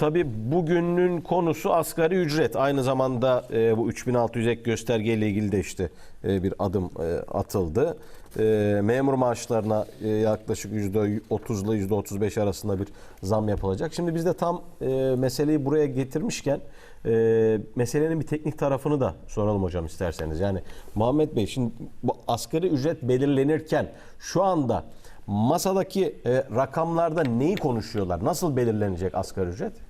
tabii bugünün konusu asgari ücret. Aynı zamanda e, bu 3600 ek göstergeyle ilgili de işte e, bir adım e, atıldı. E, memur maaşlarına e, yaklaşık %30 ile %35 arasında bir zam yapılacak. Şimdi biz de tam e, meseleyi buraya getirmişken e, meselenin bir teknik tarafını da soralım hocam isterseniz. Yani Muhammed Bey şimdi bu asgari ücret belirlenirken şu anda masadaki e, rakamlarda neyi konuşuyorlar? Nasıl belirlenecek asgari ücret?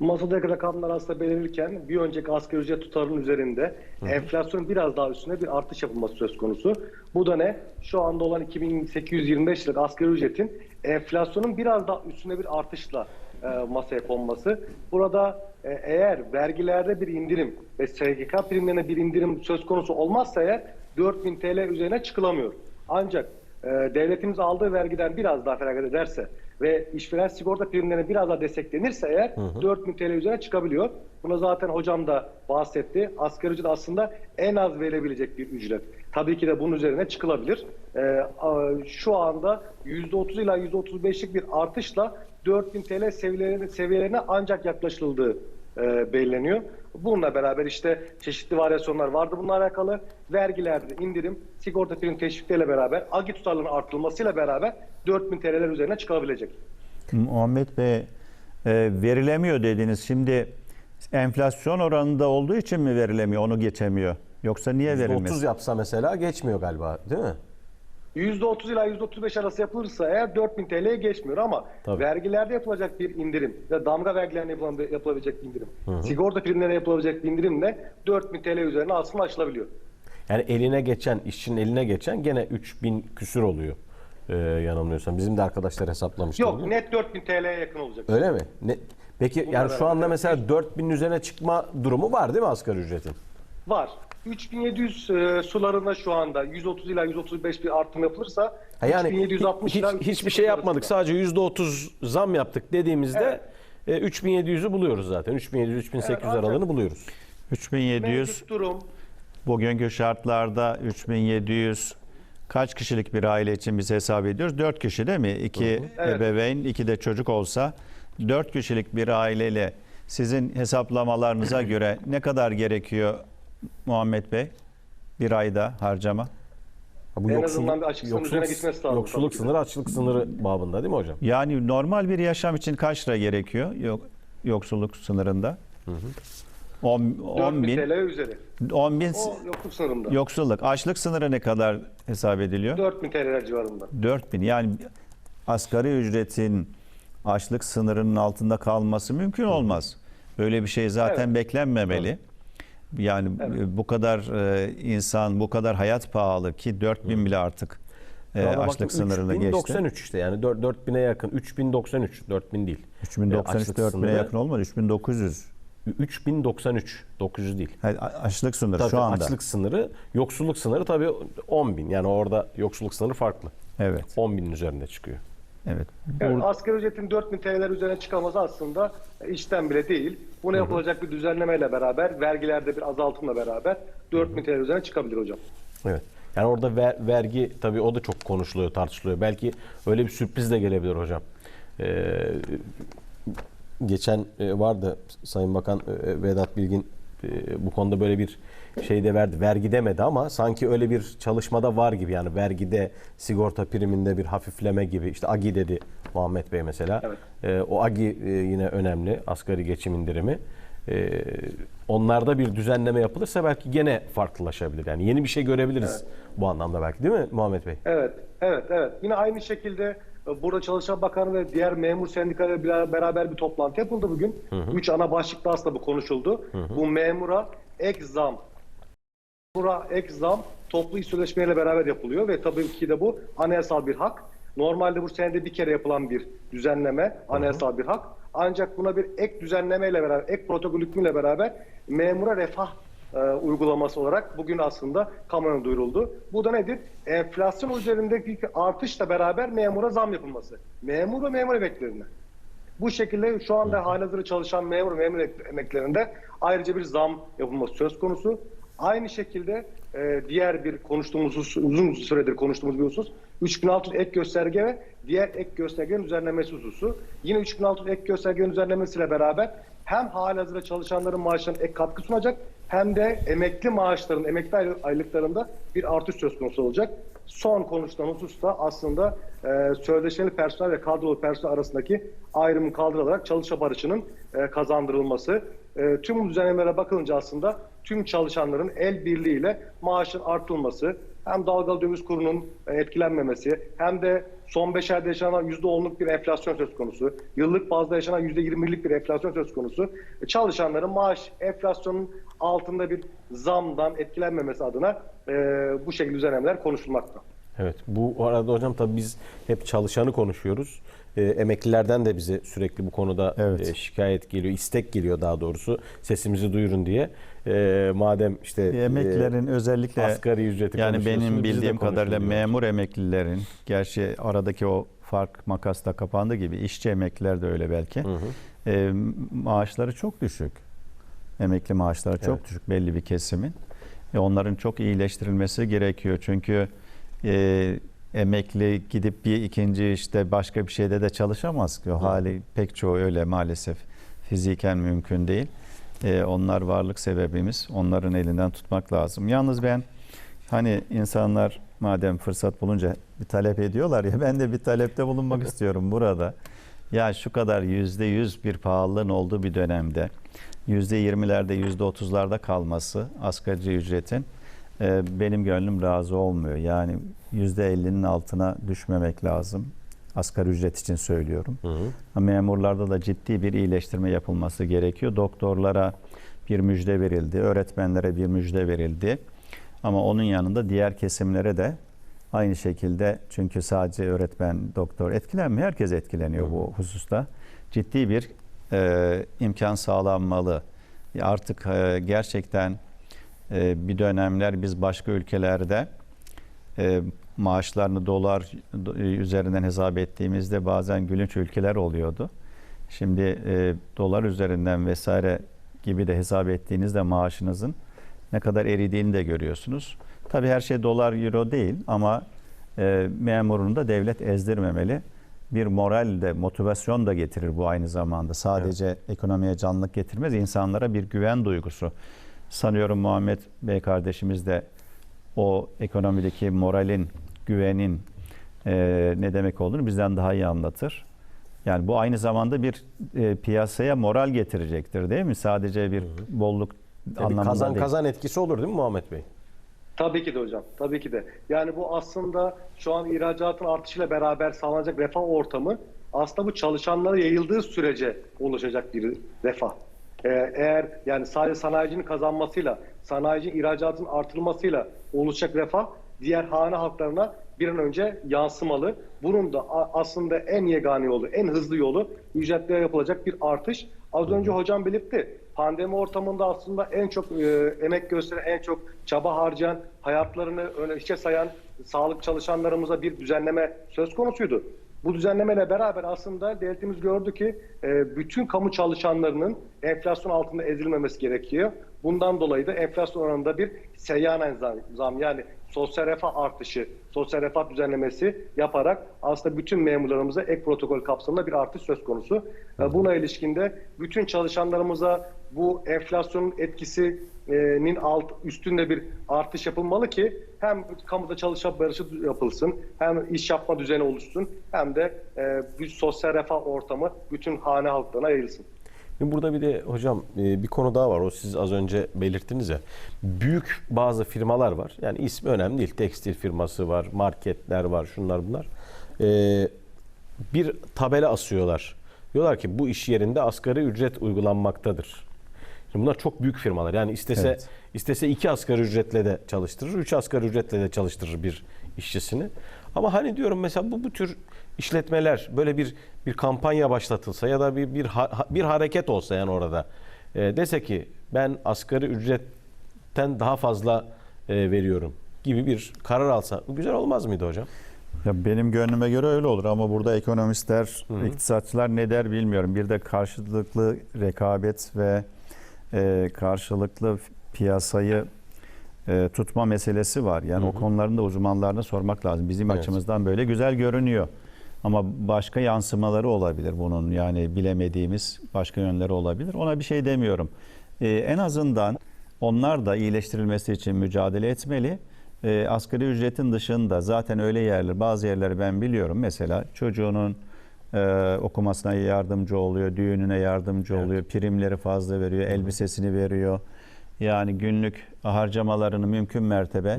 Masadaki rakamlar aslında belirlenirken bir önceki asgari ücret tutarının üzerinde enflasyon biraz daha üstüne bir artış yapılması söz konusu. Bu da ne? Şu anda olan 2825 liralık asgari ücretin enflasyonun biraz daha üstüne bir artışla e, masaya konması. Burada e, eğer vergilerde bir indirim ve SGK primlerine bir indirim söz konusu olmazsa eğer 4000 TL üzerine çıkılamıyor. Ancak e, devletimiz aldığı vergiden biraz daha feragat ederse ve işveren sigorta primlerine biraz daha desteklenirse eğer 4000 TL üzerine çıkabiliyor. Buna zaten hocam da bahsetti. Asgari ücret aslında en az verilebilecek bir ücret. Tabii ki de bunun üzerine çıkılabilir. Ee, şu anda %30 ila %35'lik bir artışla 4000 TL seviyelerine, seviyelerine ancak yaklaşıldığı e, belirleniyor. Bununla beraber işte çeşitli varyasyonlar vardı bununla alakalı. Vergilerde indirim, sigorta prim teşvikleriyle beraber, agi tutarlarının artırılmasıyla beraber 4000 TL'ler üzerine çıkabilecek. Muhammed Bey e, verilemiyor dediniz. Şimdi enflasyon oranında olduğu için mi verilemiyor? Onu geçemiyor. Yoksa niye verilmez? 30 yapsa mesela geçmiyor galiba değil mi? %30 ila %35 arası yapılırsa eğer 4000 TL'ye geçmiyor ama Tabii. vergilerde yapılacak bir indirim ve damga vergilerine yapılan, yapılabilecek bir indirim, sigorta primlerine yapılabilecek bir indirimle 4000 TL üzerine aslında aşılabiliyor. Yani eline geçen, işçinin eline geçen gene 3000 küsür oluyor. Ee, yanılmıyorsam. Bizim de arkadaşlar hesaplamıştı. Yok net 4000 TL'ye yakın olacak. Öyle mi? Ne? Peki Bunlar yani şu anda mesela 4000 üzerine çıkma durumu var değil mi asgari ücretin? Var. 3700 e, sularında şu anda 130 ila 135 bir artım yapılırsa Ha yani 3760 hiç, ila hiçbir şey yapmadık. Sadece %30 zam yaptık dediğimizde e, 3700'ü buluyoruz zaten. 3700-3800 Evet, ancak- aralığını buluyoruz. 3700 Mevcut durum bugünkü şartlarda 3700 kaç kişilik bir aile için biz hesap ediyoruz? 4 kişi değil mi? 2 Evet. ebeveyn, 2 de çocuk olsa 4 kişilik bir aileyle sizin hesaplamalarınıza göre ne kadar gerekiyor Muhammed Bey? Bir ayda harcama. Ha, bu En azından bir üzerine gitmesi lazım Yoksulluk tabii ki de. sınırı, açlık sınırı babında değil mi hocam? Yani normal bir yaşam için kaç lira gerekiyor yok, yoksulluk sınırında? 10, 10 4000 bin, TL üzeri. 10 bin O yokluk sınırında. yoksulluk. Açlık sınırı ne kadar hesap ediliyor? 4000 TL'ler civarında. 4 bin. Yani asgari ücretin açlık sınırının altında kalması mümkün olmaz. Böyle bir şey zaten Evet. beklenmemeli. Yani e, bu kadar e, insan, bu kadar hayat pahalı ki 4 bin bile artık e, açlık sınırını geçti. 3093 işte yani 4, 4000'e yakın. 3093, 4000 değil. E, 3093 açlık 4 bine sınırı yakın olmadı. 3900. 3093, 900 değil. Açlık sınırı Tabii şu anda. açlık sınırı, yoksulluk sınırı tabii 10 bin. Yani orada yoksulluk sınırı farklı. Evet. 10 binin üzerinde çıkıyor. Evet. Evet, asgari ücretin 4000 TL'ler üzerine çıkılması aslında işten bile değil. Buna yapılacak bir düzenlemeyle beraber, vergilerde bir azaltımla beraber 4000 TL üzerine çıkabilir hocam. Evet. Yani orada ver- vergi tabii o da çok konuşuluyor, tartışılıyor. Belki öyle bir sürpriz de gelebilir hocam. Ee, geçen e, vardı Sayın Bakan e, Vedat Bilgin bu konuda böyle bir şey de verdi. Vergi demedi ama sanki öyle bir çalışmada var gibi yani vergide, sigorta priminde bir hafifleme gibi. İşte AGI dedi Muhammed Bey mesela. Evet. E, o AGI e, yine önemli. Asgari geçim indirimi. E, onlarda bir düzenleme yapılırsa belki gene farklılaşabilir. Yani yeni bir şey görebiliriz bu anlamda belki değil mi Muhammed Bey? Evet, evet, evet. Yine aynı şekilde burada Çalışan Bakanı ve diğer memur sendikaları bir- beraber bir toplantı yapıldı bugün. Üç ana başlıkta aslında bu konuşuldu. Bu memura ek zam, memura ek zam toplu iş sözleşmeyle beraber yapılıyor ve tabii ki de bu anayasal bir hak. Normalde bu senede bir kere yapılan bir düzenleme, anayasal bir hak. Ancak buna bir ek düzenlemeyle beraber, ek protokol hükmüyle beraber memura refah e, uygulaması olarak bugün aslında kamuoyuna duyuruldu. Bu da nedir? Enflasyon üzerindeki artışla beraber memura zam yapılması. Memur ve memur emeklerine. Bu şekilde şu anda halihazırda çalışan memur ve memur emeklerinde ayrıca bir zam yapılması söz konusu. Aynı şekilde e, diğer bir konuştuğumuz husus- uzun süredir konuştuğumuz bir husus 3600 ek gösterge ve diğer ek göstergenin düzenlenmesi hususu. Yine 3600 ek göstergenin düzenlenmesiyle beraber hem halihazırda çalışanların maaşlarına ek katkı sunacak hem de emekli maaşların, emekli aylı- aylıklarında bir artış söz konusu olacak. Son konuşulan husus da aslında e, sözleşmeli personel ve kadrolu personel arasındaki ayrımın kaldırılarak çalışma barışının e, kazandırılması. E, tüm düzenlemelere bakılınca aslında tüm çalışanların el birliğiyle maaşın artırılması, hem dalgalı döviz kurunun e, etkilenmemesi hem de son 5 ayda yaşanan %10'luk bir enflasyon söz konusu, yıllık bazda yaşanan %20'lik bir enflasyon söz konusu. E, Çalışanların maaş enflasyonun altında bir zamdan etkilenmemesi adına e, bu şekilde düzenlemeler konuşulmakta. Evet bu arada hocam tabii biz hep çalışanı konuşuyoruz. E, emeklilerden de bize sürekli bu konuda Evet. e, şikayet geliyor, istek geliyor daha doğrusu sesimizi duyurun diye. E, madem işte Emeklilerin özellikle asgari ücreti yani benim bildiğim kadarıyla memur emeklilerin gerçi aradaki o fark makasla kapandı gibi işçi emekliler de öyle belki. E, maaşları çok düşük. Emekli maaşları çok Evet. düşük belli bir kesimin. E, onların çok iyileştirilmesi gerekiyor. Çünkü e, emekli gidip bir ikinci işte başka bir şeyde de çalışamaz ki. O hali pek çoğu öyle maalesef fiziken mümkün değil. E, onlar varlık sebebimiz. Onların elinden tutmak lazım. Yalnız ben hani insanlar madem fırsat bulunca bir talep ediyorlar ya ben de bir talepte bulunmak istiyorum burada. Ya şu kadar yüzde yüz bir pahalılığın olduğu bir dönemde yüzde yirmilerde yüzde otuzlarda kalması asgari ücretin benim gönlüm razı olmuyor. Yani yüzde ellinin altına düşmemek lazım. Asgari ücret için söylüyorum. Hı hı. Ama Memurlarda da ciddi bir iyileştirme yapılması gerekiyor. Doktorlara bir müjde verildi, öğretmenlere bir müjde verildi. Ama onun yanında diğer kesimlere de aynı şekilde çünkü sadece öğretmen, doktor etkilenmiyor. Herkes etkileniyor bu hususta. Ciddi bir e, imkan sağlanmalı. Artık e, gerçekten e, bir dönemler biz başka ülkelerde e, maaşlarını dolar do- üzerinden hesap ettiğimizde bazen gülünç ülkeler oluyordu. Şimdi e, dolar üzerinden vesaire gibi de hesap ettiğinizde maaşınızın ne kadar eridiğini de görüyorsunuz. Tabii her şey dolar euro değil ama e, memurunu da devlet ezdirmemeli. Bir moral de motivasyon da getirir bu aynı zamanda. Sadece ekonomiye canlılık getirmez, insanlara bir güven duygusu. Sanıyorum Muhammed Bey kardeşimiz de o ekonomideki moralin, güvenin e, ne demek olduğunu bizden daha iyi anlatır. Yani bu aynı zamanda bir e, piyasaya moral getirecektir değil mi? Sadece bir bolluk Ya bir anlamında kazan değil. kazan etkisi olur değil mi Muhammed Bey? Tabii ki de hocam. Tabii ki de. Yani bu aslında şu an ihracatın artışıyla beraber sağlanacak refah ortamı aslında bu çalışanlara yayıldığı sürece oluşacak bir refah. Ee, eğer yani sadece sanayicinin kazanmasıyla, sanayicinin ihracatın artırılmasıyla oluşacak refah diğer hane halklarına bir an önce yansımalı. Bunun da aslında en yegane yolu, en hızlı yolu ücretlere yapılacak bir artış. Az önce hocam belirtti. Pandemi ortamında aslında en çok e, emek gösteren, en çok çaba harcayan, hayatlarını öne işe sayan sağlık çalışanlarımıza bir düzenleme söz konusuydu. Bu düzenlemeyle beraber aslında devletimiz gördü ki e, bütün kamu çalışanlarının enflasyon altında ezilmemesi gerekiyor. Bundan dolayı da enflasyon oranında bir seyyanen zam, yani sosyal refah artışı, sosyal refah düzenlemesi yaparak aslında bütün memurlarımıza ek protokol kapsamında bir artış söz konusu. E, Buna ilişkinde bütün çalışanlarımıza bu enflasyonun etkisinin alt üstünde bir artış yapılmalı ki hem kamuda çalışma barışı yapılsın, hem iş yapma düzeni oluşsun, hem de e, bir sosyal refah ortamı bütün hane halklarına yayılsın. Burada bir de hocam bir konu daha var. O siz az önce belirttiniz ya. Büyük bazı firmalar var. Yani ismi önemli değil. Tekstil firması var, marketler var, şunlar bunlar. E, bir tabela asıyorlar. Diyorlar ki bu iş yerinde asgari ücret uygulanmaktadır. Şimdi bunlar çok büyük firmalar. Yani istese Evet. istese iki asgari ücretle de çalıştırır, üç asgari ücretle de çalıştırır bir işçisini. Ama hani diyorum mesela bu bu tür işletmeler böyle bir bir kampanya başlatılsa ya da bir bir ha- bir hareket olsa yani orada e, dese ki ben asgari ücretten daha fazla e, veriyorum gibi bir karar alsa bu güzel olmaz mıydı hocam? Ya benim gönlüme göre öyle olur ama burada ekonomistler, iktisatçılar ne der bilmiyorum. Bir de karşılıklı rekabet ve e, karşılıklı piyasayı e, tutma meselesi var. Yani o konuların da uzmanlarına sormak lazım. Bizim Evet. açımızdan böyle güzel görünüyor. Ama başka yansımaları olabilir bunun. Yani bilemediğimiz başka yönleri olabilir. Ona bir şey demiyorum. E, en azından onlar da iyileştirilmesi için mücadele etmeli. E, asgari ücretin dışında zaten öyle yerler, bazı yerleri ben biliyorum. Mesela çocuğunun e, okumasına yardımcı oluyor, düğününe yardımcı oluyor, primleri fazla veriyor, elbisesini veriyor. Yani günlük harcamalarını mümkün mertebe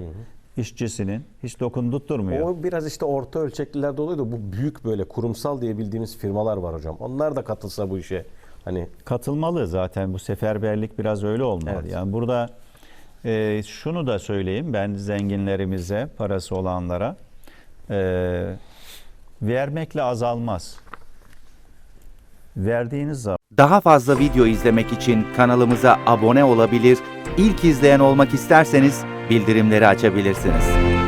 işçisinin hiç dokundurtmuyor. O biraz işte orta ölçeklilerde oluyor da bu büyük böyle kurumsal diye bildiğimiz firmalar var hocam. Onlar da katılsa bu işe hani katılmalı zaten bu seferberlik biraz öyle olmalı. Evet. Yani burada e, şunu da söyleyeyim ben zenginlerimize, parası olanlara e, vermekle azalmaz. Verdiğiniz zaman Daha fazla video izlemek için kanalımıza abone olabilir, ilk izleyen olmak isterseniz bildirimleri açabilirsiniz.